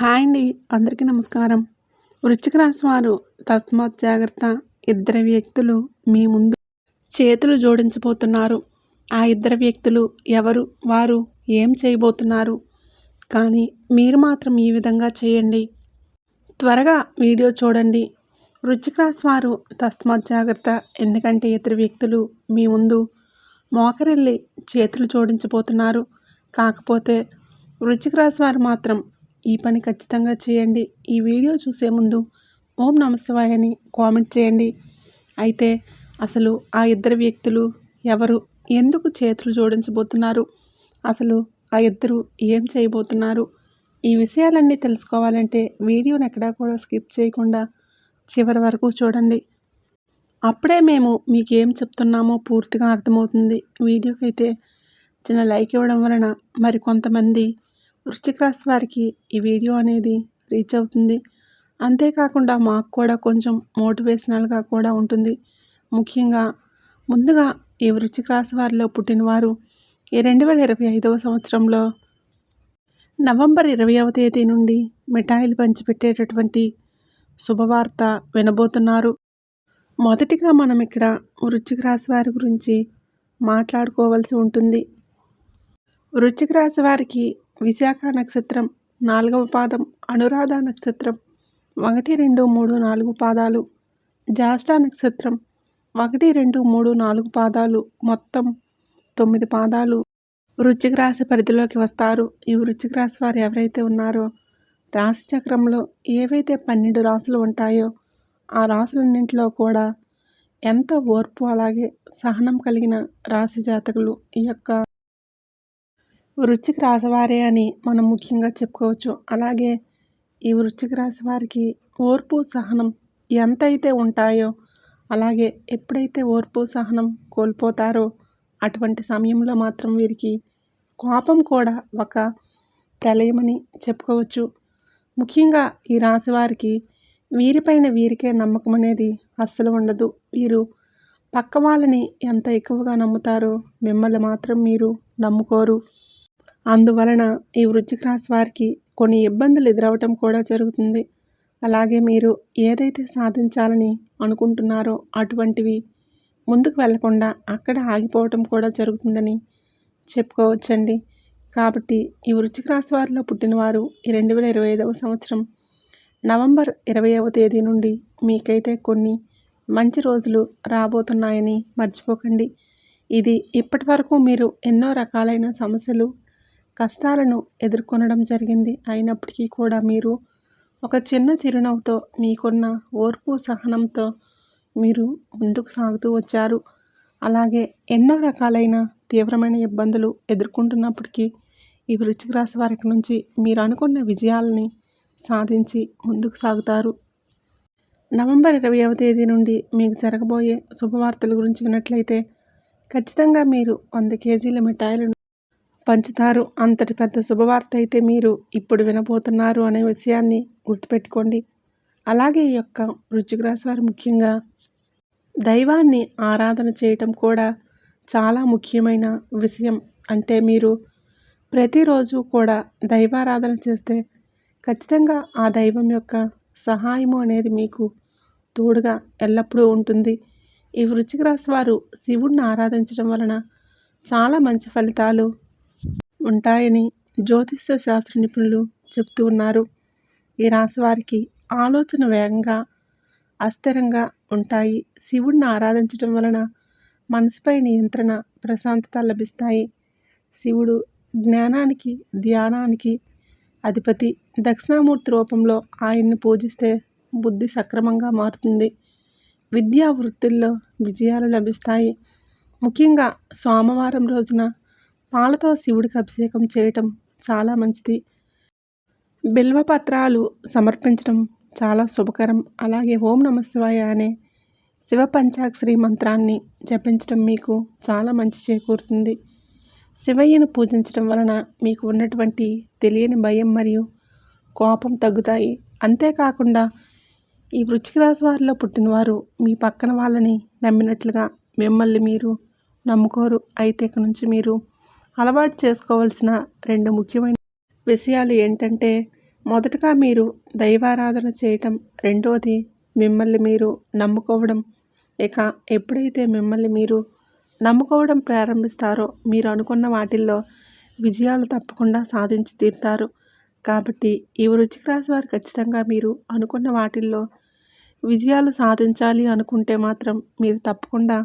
Hi అండి. అందరికీ నమస్కారం. వృశ్చిక రాశి వారు తస్మాత్ జాగ్రత్త. ఇద్దరు వ్యక్తులు మీ ముందు చేతులు జోడించబోతున్నారు. ఆ ఇద్దరు వ్యక్తులు ఎవరు వారు ఏం చేయబోతున్నారు? కానీ మీరు మాత్రం ఈ విధంగా చేయండి. త్వరగా వీడియో చూడండి. వృశ్చిక రాశి వారు తస్మాత్ జాగ్రత్త. ఎందుకంటే ఇద్దరు వ్యక్తులు మీ ముందు మోకరెళ్ళి చేతులు జోడించబోతున్నారు. కాకపోతే వృశ్చిక రాశి వారు మాత్రం ఈ పని ఖచ్చితంగా చేయండి. ఈ వీడియో చూసే ముందు ఓం నమస్తవాయ అని కామెంట్ చేయండి. అయితే అసలు ఆ ఇద్దరు వ్యక్తులు ఎవరు? ఎందుకు చేతులు జోడించబోతున్నారు? అసలు ఆ ఇద్దరు ఏం చేయబోతున్నారు? ఈ విషయాలన్నీ తెలుసుకోవాలంటే వీడియోని ఎక్కడా కూడా స్కిప్ చేయకుండా చివరి వరకు చూడండి. అప్పుడే మేము మీకు ఏం చెప్తున్నామో పూర్తిగా అర్థమవుతుంది. వీడియోకి అయితే చిన్న లైక్ ఇవ్వడం వలన మరి కొంతమంది వృశ్చిక రాశి వారికి ఈ వీడియో అనేది రీచ్ అవుతుంది. అంతేకాకుండా మాకు కూడా కొంచెం మోటివేషనల్గా కూడా ఉంటుంది. ముఖ్యంగా ముందుగా ఈ వృశ్చిక రాశి వారిలో పుట్టినవారు ఈ రెండు వేల ఇరవై ఐదవ సంవత్సరంలో నవంబర్ ఇరవైవ తేదీ నుండి మిఠాయిలు పంచిపెట్టేటటువంటి శుభవార్త వినబోతున్నారు. మొదటిగా మనం ఇక్కడ వృశ్చిక రాశి వారి గురించి మాట్లాడుకోవాల్సి ఉంటుంది. వృశ్చిక రాశి వారికి విశాఖ నక్షత్రం నాలుగవ పాదం అనురాధ నక్షత్రం ఒకటి రెండు మూడు నాలుగు పాదాలు జ్యేష్ఠ నక్షత్రం ఒకటి రెండు మూడు నాలుగు పాదాలు మొత్తం తొమ్మిది పాదాలు వృశ్చిక రాశి పరిధిలోకి వస్తారు. ఈ వృశ్చిక రాశి వారు ఎవరైతే ఉన్నారో రాశి చక్రంలో ఏవైతే పన్నెండు రాసులు ఉంటాయో ఆ రాసులన్నింటిలో కూడా ఎంత ఓర్పు అలాగే సహనం కలిగిన రాశి జాతకులు ఈ యొక్క వృశ్చిక రాశివారే అని మనం ముఖ్యంగా చెప్పుకోవచ్చు. అలాగే ఈ వృశ్చిక రాశి వారికి ఓర్పు సహనం ఎంత అయితే ఉంటాయో అలాగే ఎప్పుడైతే ఓర్పు సహనం కోల్పోతారో అటువంటి సమయంలో మాత్రం వీరికి కోపం కూడా ఒక ప్రళయమని చెప్పుకోవచ్చు. ముఖ్యంగా ఈ రాశి వారికి వీరిపైన వీరికే నమ్మకం అనేది అస్సలు ఉండదు. వీరు పక్క వాళ్ళని ఎంత ఎక్కువగా నమ్ముతారో మిమ్మల్ని మాత్రం మీరు నమ్ముకోరు. అందువలన ఈ వృశ్చిక రాశి వారికి కొన్ని ఇబ్బందులు ఎదురవటం కూడా జరుగుతుంది. అలాగే మీరు ఏదైతే సాధించాలని అనుకుంటున్నారో అటువంటివి ముందుకు వెళ్ళకుండా అక్కడ ఆగిపోవటం కూడా జరుగుతుందని చెప్పుకోవచ్చండి. కాబట్టి ఈ వృశ్చిక రాశి వారిలో పుట్టినవారు ఈ రెండు వేల ఇరవై ఐదవ సంవత్సరం నవంబర్ ఇరవైవ తేదీ నుండి మీకైతే కొన్ని మంచి రోజులు రాబోతున్నాయని మర్చిపోకండి. ఇది ఇప్పటి వరకు మీరు ఎన్నో రకాలైన సమస్యలు కష్టాలను ఎదుర్కొనడం జరిగింది. అయినప్పటికీ కూడా మీరు ఒక చిన్న చిరునవ్వుతో మీకున్న ఓర్పు సహనంతో మీరు ముందుకు సాగుతూ వచ్చారు. అలాగే ఎన్నో రకాలైన తీవ్రమైన ఇబ్బందులు ఎదుర్కొంటున్నప్పటికీ ఈ వృశ్చిక రాశి వారికి నుంచి మీరు అనుకున్న విజయాలని సాధించి ముందుకు సాగుతారు. నవంబర్ ఇరవైవ తేదీ నుండి మీకు జరగబోయే శుభవార్తల గురించి విన్నట్లయితే ఖచ్చితంగా మీరు వంద కేజీల మిఠాయిలను పంచుతారు. అంతటి పెద్ద శుభవార్త అయితే మీరు ఇప్పుడు వినబోతున్నారు అనే విషయాన్ని గుర్తుపెట్టుకోండి. అలాగే ఈ యొక్క వృశ్చిక రాశి వారు ముఖ్యంగా దైవాన్ని ఆరాధన చేయటం కూడా చాలా ముఖ్యమైన విషయం. అంటే మీరు ప్రతిరోజు కూడా దైవారాధన చేస్తే ఖచ్చితంగా ఆ దైవం యొక్క సహాయము అనేది మీకు తోడుగా ఎల్లప్పుడూ ఉంటుంది. ఈ వృశ్చిక రాశి వారు శివుడిని ఆరాధించడం వలన చాలా మంచి ఫలితాలు ఉంటాయని జ్యోతిష్య శాస్త్ర నిపుణులు చెబుతూ ఉన్నారు. ఈ రాశి వారికి ఆలోచన వేగంగా అస్థిరంగా ఉంటాయి. శివుడిని ఆరాధించడం వలన మనసుపై నియంత్రణ ప్రశాంతత లభిస్తాయి. శివుడు జ్ఞానానికి ధ్యానానికి అధిపతి. దక్షిణామూర్తి రూపంలో ఆయన్ని పూజిస్తే బుద్ధి సక్రమంగా మారుతుంది. విద్యా వృత్తుల్లో విజయాలు లభిస్తాయి. ముఖ్యంగా సోమవారం రోజున పాలతో శివుడికి అభిషేకం చేయటం చాలా మంచిది. బిల్వపత్రాలు సమర్పించడం చాలా శుభకరం. అలాగే ఓం నమశివాయ అనే శివ పంచాక్షరి మంత్రాన్ని జపించడం మీకు చాలా మంచి చేకూరుతుంది. శివయ్యను పూజించడం వలన మీకు ఉన్నటువంటి తెలియని భయం మరియు కోపం తగ్గుతాయి. అంతేకాకుండా ఈ వృచ్చిక రాశి వారిలో పుట్టినవారు మీ పక్కన వాళ్ళని నమ్మినట్లుగా మిమ్మల్ని మీరు నమ్ముకోరు. అయితే ఇక నుంచి మీరు అలవాటు చేసుకోవాల్సిన రెండు ముఖ్యమైన విషయాలు ఏంటంటే మొదటగా మీరు దైవారాధన చేయటం రెండోది మిమ్మల్ని మీరు నమ్ముకోవడం. ఇక ఎప్పుడైతే మిమ్మల్ని మీరు నమ్ముకోవడం ప్రారంభిస్తారో మీరు అనుకున్న వాటిల్లో విజయాలు తప్పకుండా సాధించి తీరుతారు. కాబట్టి ఈ వృచ్చిక రాశి వారు ఖచ్చితంగా మీరు అనుకున్న వాటిల్లో విజయాలు సాధించాలి అనుకుంటే మాత్రం మీరు తప్పకుండా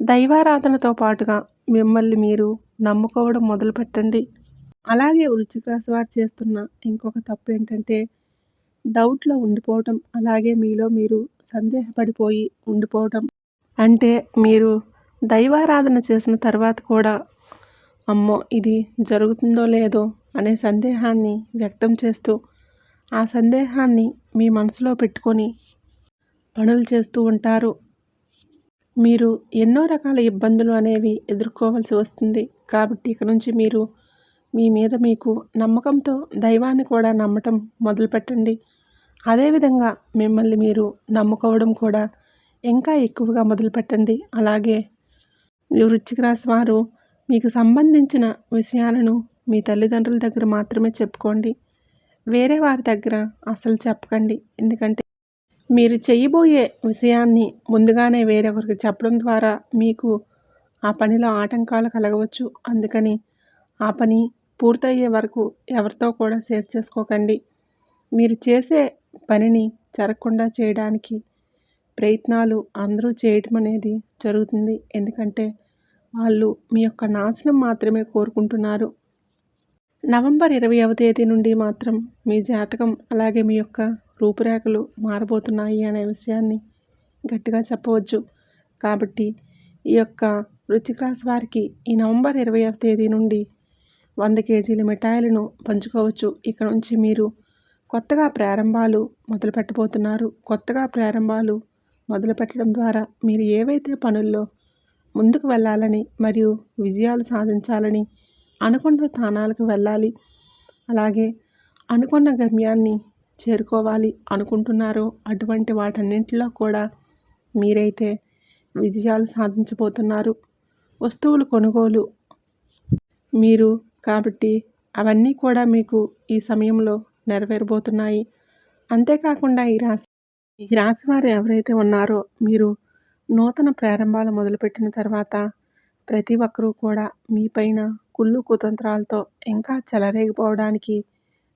దైవారాధనతో పాటుగా మిమ్మల్ని మీరు నమ్ముకోవడం మొదలుపెట్టండి అలాగే వృచ్చిక రాశి వారు చేస్తున్న ఇంకొక తప్పు ఏంటంటే డౌట్లో ఉండిపోవటం అలాగే మీలో మీరు సందేహపడిపోయి ఉండిపోవటం. అంటే మీరు దైవారాధన చేసిన తర్వాత కూడా అమ్మో ఇది జరుగుతుందో లేదో అనే సందేహాన్ని వ్యక్తం చేస్తూ ఆ సందేహాన్ని మీ మనసులో పెట్టుకొని పనులు చేస్తూ ఉంటారు. మీరు ఎన్నో రకాల ఇబ్బందులు అనేవి ఎదుర్కోవాల్సి వస్తుంది. కాబట్టి ఇక నుంచి మీరు మీ మీద మీకు నమ్మకంతో దైవాన్ని కూడా నమ్మటం మొదలుపెట్టండి అదేవిధంగా మిమ్మల్ని మీరు నమ్ముకోవడం కూడా ఇంకా ఎక్కువగా మొదలుపెట్టండి అలాగే వృచ్చిక రాశి వారు మీకు సంబంధించిన విషయాలను మీ తల్లిదండ్రుల దగ్గర మాత్రమే చెప్పుకోండి. వేరే వారి దగ్గర అసలు చెప్పకండి. ఎందుకంటే మీరు చేయబోయే విషయాన్ని ముందుగానే వేరొకరికి చెప్పడం ద్వారా మీకు ఆ పనిలో ఆటంకాలు కలగవచ్చు. అందుకని ఆ పని పూర్తయ్యే వరకు ఎవరితో కూడా షేర్ చేసుకోకండి. మీరు చేసే పనిని జరగకుండా చేయడానికి ప్రయత్నాలు అందరూ చేయటం అనేది జరుగుతుంది. ఎందుకంటే వాళ్ళు మీ యొక్క నాశనం మాత్రమే కోరుకుంటున్నారు. నవంబర్ ఇరవైవ తేదీ నుండి మాత్రం మీ జాతకం అలాగే మీ యొక్క రూపురేఖలు మారబోతున్నాయి అనే విషయాన్ని గట్టిగా చెప్పవచ్చు. కాబట్టి ఈ యొక్క వృచ్చిక రాశి వారికి ఈ నవంబర్ ఇరవైవ తేదీ నుండి వంద కేజీల మిఠాయిలను పంచుకోవచ్చు. ఇక నుంచి మీరు కొత్తగా ప్రారంభాలు మొదలు పెట్టబోతున్నారు. కొత్తగా ప్రారంభాలు మొదలు పెట్టడం ద్వారా మీరు ఏవైతే పనుల్లో ముందుకు వెళ్ళాలని మరియు విజయాలు సాధించాలని అనుకున్న స్థానాలకు వెళ్ళాలి. అలాగే అనుకున్న గమ్యాన్ని చేరుకోవాలి అనుకుంటున్నారో అటువంటి వాటన్నింటిలో కూడా మీరైతే విజయాలు సాధించబోతున్నారు. వస్తువులు కొనుగోలు మీరు కాబట్టి అవన్నీ కూడా మీకు ఈ సమయంలో నెరవేరబోతున్నాయి. అంతేకాకుండా ఈ రాశి ఈ రాశి వారు ఎవరైతే ఉన్నారో మీరు నూతన ప్రారంభాలు మొదలుపెట్టిన తర్వాత ప్రతి ఒక్కరూ కూడా మీపైన కుళ్ళు కుతంత్రాలతో ఇంకా చెలరేగిపోవడానికి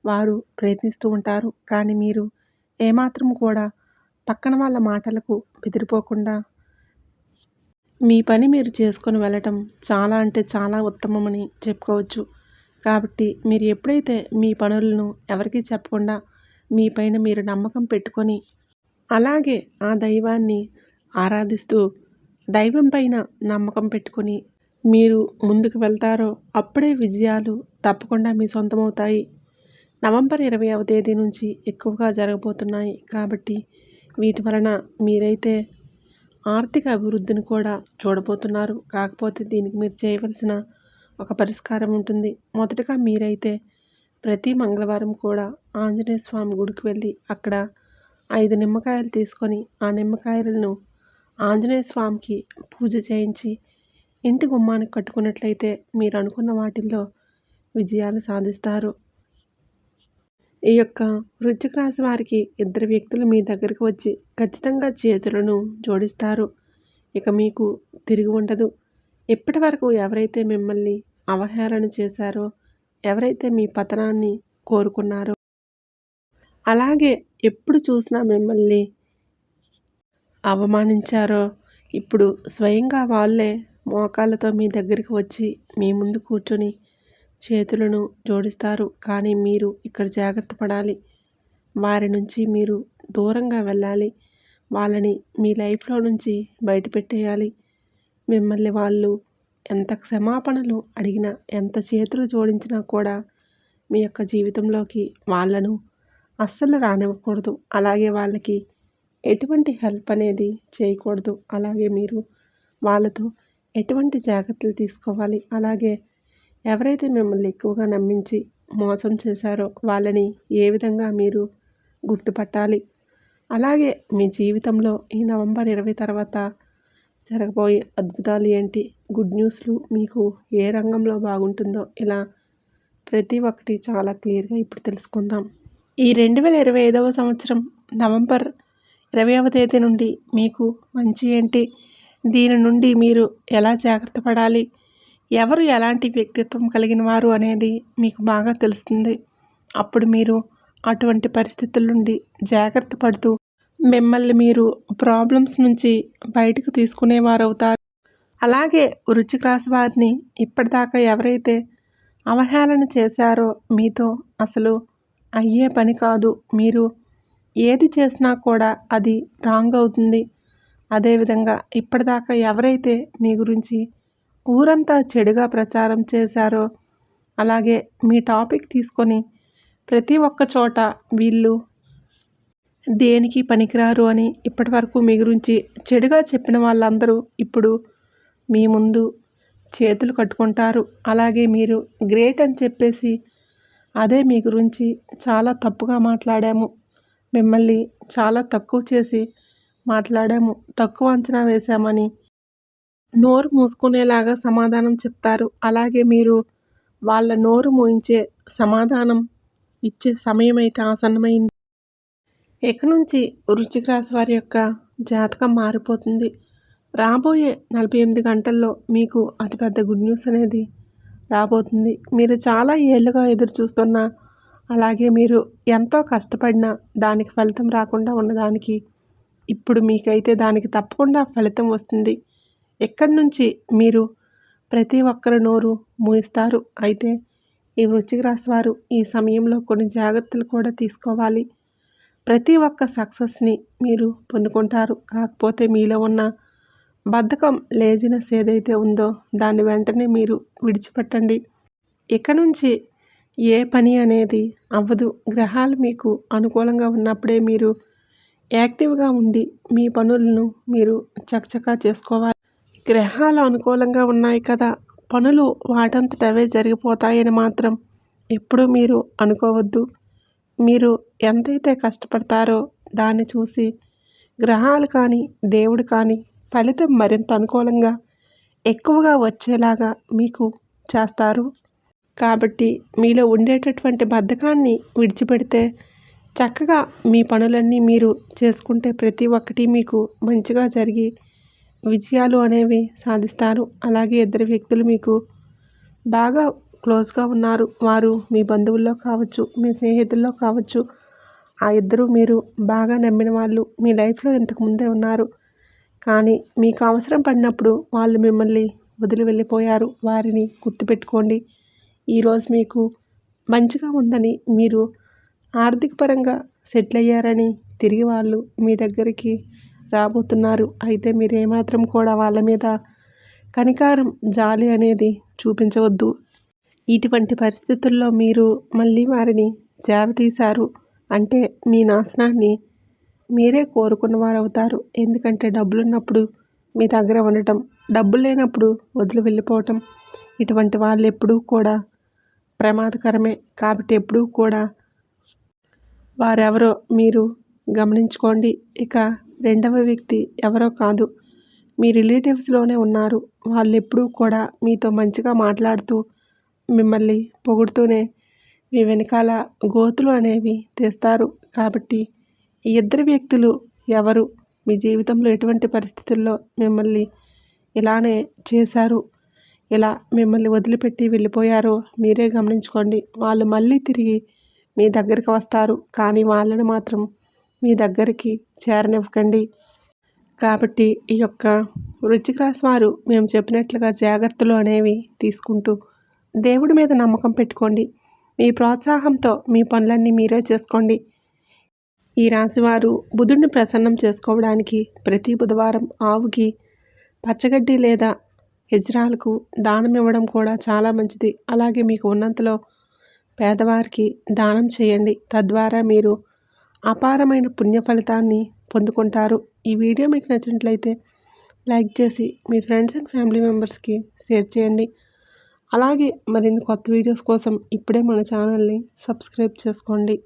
వారు ప్రయత్నిస్తూ ఉంటారు. కానీ మీరు ఏమాత్రం కూడా పక్కన వాళ్ళ మాటలకు బెదిరిపోకుండా మీ పని మీరు చేసుకొని వెళ్ళటం చాలా అంటే చాలా ఉత్తమమని చెప్పుకోవచ్చు. కాబట్టి మీరు ఎప్పుడైతే మీ పనులను ఎవరికీ చెప్పకుండా మీ పైన మీరు నమ్మకం పెట్టుకొని అలాగే ఆ దైవాన్ని ఆరాధిస్తూ దైవం పైన నమ్మకం పెట్టుకొని మీరు ముందుకు వెళ్తారో అప్పుడే విజయాలు తప్పకుండా మీ సొంతమవుతాయి. నవంబర్ ఇరవైవ తేదీ నుంచి ఎక్కువగా జరగబోతున్నాయి కాబట్టి వీటి వలన మీరైతే ఆర్థిక అభివృద్ధిని కూడా చూడబోతున్నారు. కాకపోతే దీనికి మీరు చేయవలసిన ఒక పరిష్కారం ఉంటుంది. మొదటగా మీరైతే ప్రతి మంగళవారం కూడా ఆంజనేయ స్వామి గుడికి వెళ్ళి అక్కడ ఐదు నిమ్మకాయలు తీసుకొని ఆ నిమ్మకాయలను ఆంజనేయ స్వామికి పూజ చేయించి ఇంటి గుమ్మానికి కట్టుకున్నట్లయితే మీరు అనుకున్న వాటిల్లో విజయాలు సాధిస్తారు. ఈ యొక్క వృచ్చిక రాశి వారికి ఇద్దరు వ్యక్తులు మీ దగ్గరికి వచ్చి ఖచ్చితంగా చేతులను జోడిస్తారు. ఇక మీకు తిరిగి ఉండదు. ఇప్పటి వరకు ఎవరైతే మిమ్మల్ని అవహేళన చేశారో ఎవరైతే మీ పతనాన్ని కోరుకున్నారో అలాగే ఎప్పుడు చూసినా మిమ్మల్ని అవమానించారో ఇప్పుడు స్వయంగా వాళ్ళే మోకాళ్ళతో మీ దగ్గరికి వచ్చి మీ ముందు కూర్చొని చేతులను జోడిస్తారు. కానీ మీరు ఇక్కడ జాగ్రత్త పడాలి. వారి నుంచి మీరు దూరంగా వెళ్ళాలి. వాళ్ళని మీ లైఫ్లో నుంచి బయట పెట్టేయాలి. మిమ్మల్ని వాళ్ళు ఎంత క్షమాపణలు అడిగినా ఎంత చేతులు జోడించినా కూడా మీ యొక్క జీవితంలోకి వాళ్ళను అస్సలు రానివ్వకూడదు. అలాగే వాళ్ళకి ఎటువంటి హెల్ప్ అనేది చేయకూడదు. అలాగే మీరు వాళ్ళతో ఎటువంటి జాగ్రత్తలు తీసుకోవాలి. అలాగే ఎవరైతే మిమ్మల్ని ఎక్కువగా నమ్మించి మోసం చేశారో వాళ్ళని ఏ విధంగా మీరు గుర్తుపట్టాలి? అలాగే మీ జీవితంలో ఈ నవంబర్ ఇరవై తర్వాత జరగబోయే అద్భుతాలు ఏంటి? గుడ్ న్యూస్లు మీకు ఏ రంగంలో బాగుంటుందో ఇలా ప్రతి ఒక్కటి చాలా క్లియర్గా ఇప్పుడు తెలుసుకుందాం. ఈ రెండు వేల ఇరవై ఐదవ సంవత్సరం నవంబర్ ఇరవైవ తేదీ నుండి మీకు మంచి ఏంటి? దీని నుండి మీరు ఎలా జాగ్రత్త పడాలి? ఎవరు ఎలాంటి వ్యక్తిత్వం కలిగిన వారు అనేది మీకు బాగా తెలుస్తుంది. అప్పుడు మీరు అటువంటి పరిస్థితుల నుండి జాగ్రత్త పడుతూ మిమ్మల్ని మీరు ప్రాబ్లమ్స్ నుంచి బయటకు తీసుకునేవారు అవుతారు అలాగే వృచ్చిక రాశి వారిని ఇప్పటిదాకా ఎవరైతే అవహేళన చేశారో మీతో అసలు అయ్యే పని కాదు. మీరు ఏది చేసినా కూడా అది రాంగ్ అవుతుంది. అదేవిధంగా ఇప్పటిదాకా ఎవరైతే మీ గురించి ఊరంతా చెడుగా ప్రచారం చేశారో అలాగే మీ టాపిక్ తీసుకొని ప్రతి ఒక్క చోట వీళ్ళు దేనికి పనికిరారు అని ఇప్పటి వరకు మీ గురించి చెడుగా చెప్పిన వాళ్ళందరూ ఇప్పుడు మీ ముందు చేతులు కట్టుకుంటారు. అలాగే మీరు గ్రేట్ అని చెప్పేసి అదే మీ గురించి చాలా తప్పుగా మాట్లాడాము. మిమ్మల్ని చాలా తక్కువ చేసి మాట్లాడాము. తక్కువ అంచనా వేశామని నోరు మూసుకునేలాగా సమాధానం చెప్తారు. అలాగే మీరు వాళ్ళ నోరు మూయించే సమాధానం ఇచ్చే సమయం అయితే ఆసన్నమైంది. ఇక నుంచి వృశ్చిక రాశి వారి యొక్క జాతకం మారిపోతుంది. రాబోయే నలభై ఎనిమిది గంటల్లో మీకు అతిపెద్ద గుడ్ న్యూస్ అనేది రాబోతుంది. మీరు చాలా ఏళ్ళుగా ఎదురు చూస్తున్న అలాగే మీరు ఎంతో కష్టపడినా దానికి ఫలితం రాకుండా ఉన్నదానికి ఇప్పుడు మీకైతే దానికి తప్పకుండా ఫలితం వస్తుంది. ఎక్కడి నుంచి మీరు ప్రతి ఒక్కరి నోరు మూయిస్తారు? అయితే ఈ వృశ్చిక రాశి వారు ఈ సమయంలో కొన్ని జాగ్రత్తలు కూడా తీసుకోవాలి. ప్రతి ఒక్క సక్సెస్ని మీరు పొందుకుంటారు. కాకపోతే మీలో ఉన్న బద్ధకం లేజినెస్ ఏదైతే ఉందో దాన్ని వెంటనే మీరు విడిచిపెట్టండి. ఇక నుంచి ఏ పని అనేది అవ్వదు. గ్రహాలు మీకు అనుకూలంగా ఉన్నప్పుడే మీరు యాక్టివ్గా ఉండి మీ పనులను మీరు చకచకా చేసుకోవాలి. గ్రహాలు అనుకూలంగా ఉన్నాయి కదా. పనులు వాటంతటవే జరిగిపోతాయని మాత్రం ఎప్పుడూ మీరు అనుకోవద్దు. మీరు ఎంతైతే కష్టపడతారో దాన్ని చూసి గ్రహాలు కానీ దేవుడు కానీ ఫలితం మరింత అనుకూలంగా ఎక్కువగా వచ్చేలాగా మీకు చేస్తారు. కాబట్టి మీలో ఉండేటటువంటి బద్ధకాన్ని విడిచిపెడితే చక్కగా మీ పనులన్నీ మీరు చేసుకుంటే ప్రతి ఒక్కటి మీకు మంచిగా జరిగి విజయాలు అనేవి సాధిస్తారు. అలాగే ఇద్దరు వ్యక్తులు మీకు బాగా క్లోజ్గా ఉన్నారు. వారు మీ బంధువుల్లో కావచ్చు మీ స్నేహితుల్లో కావచ్చు. ఆ ఇద్దరు మీరు బాగా నమ్మిన వాళ్ళు. మీ లైఫ్లో ఇంతకుముందే ఉన్నారు. కానీ మీకు అవసరం పడినప్పుడు వాళ్ళు మిమ్మల్ని వదిలి వెళ్ళిపోయారు. వారిని గుర్తుపెట్టుకోండి. ఈరోజు మీకు మంచిగా ఉందని మీరు ఆర్థిక పరంగా సెటిల్ అయ్యారని తిరిగి వాళ్ళు మీ దగ్గరికి రాబోతున్నారు. అయితే మీరు ఏమాత్రం కూడా వాళ్ళ మీద కనికారం జాలి అనేది చూపించవద్దు. ఇటువంటి పరిస్థితుల్లో మీరు మళ్ళీ వారిని చేరతీశారు అంటే మీ నాశనాన్ని మీరే కోరుకున్న వారు అవుతారు ఎందుకంటే డబ్బులున్నప్పుడు మీ దగ్గర ఉండటం డబ్బులు లేనప్పుడు వదిలి వెళ్ళిపోవటం ఇటువంటి వాళ్ళు ఎప్పుడూ కూడా ప్రమాదకరమే. కాబట్టి ఎప్పుడూ కూడా వారెవరో మీరు గమనించుకోండి. ఇక రెండవ వ్యక్తి ఎవరో కాదు. మీ రిలేటివ్స్లోనే ఉన్నారు. వాళ్ళు ఎప్పుడూ కూడా మీతో మంచిగా మాట్లాడుతూ మిమ్మల్ని పొగుడుతూనే మీ వెనకాల గోతులు అనేవి తెస్తారు. కాబట్టి ఈ ఇద్దరు వ్యక్తులు ఎవరు? మీ జీవితంలో ఎటువంటి పరిస్థితుల్లో మిమ్మల్ని ఇలానే చేశారు? ఇలా మిమ్మల్ని వదిలిపెట్టి వెళ్ళిపోయారో మీరే గమనించుకోండి. వాళ్ళు మళ్ళీ తిరిగి మీ దగ్గరికి వస్తారు. కానీ వాళ్ళని మాత్రం మీ దగ్గరికి చేరనివ్వకండి. కాబట్టి ఈ యొక్క వృచ్చిక రాశి వారు మేము చెప్పినట్లుగా జాగ్రత్తలు అనేవి తీసుకుంటూ దేవుడి మీద నమ్మకం పెట్టుకోండి. మీ ప్రోత్సాహంతో మీ పనులన్నీ మీరే చేసుకోండి. ఈ రాశివారు బుధుడిని ప్రసన్నం చేసుకోవడానికి ప్రతి బుధవారం ఆవుకి పచ్చగడ్డి లేదా హెజ్రాలకు దానం ఇవ్వడం కూడా చాలా మంచిది. అలాగే మీకు ఉన్నంతలో పేదవారికి దానం చేయండి. తద్వారా మీరు అపారమైన పుణ్య ఫలితాన్ని పొందుకుంటారు. ఈ వీడియో మీకు నచ్చినట్లయితే లైక్ చేసి మీ ఫ్రెండ్స్ అండ్ ఫ్యామిలీ మెంబర్స్కి షేర్ చేయండి. అలాగే మరిన్ని కొత్త వీడియోస్ కోసం ఇప్పుడే మన ఛానల్ని సబ్స్క్రైబ్ చేసుకోండి.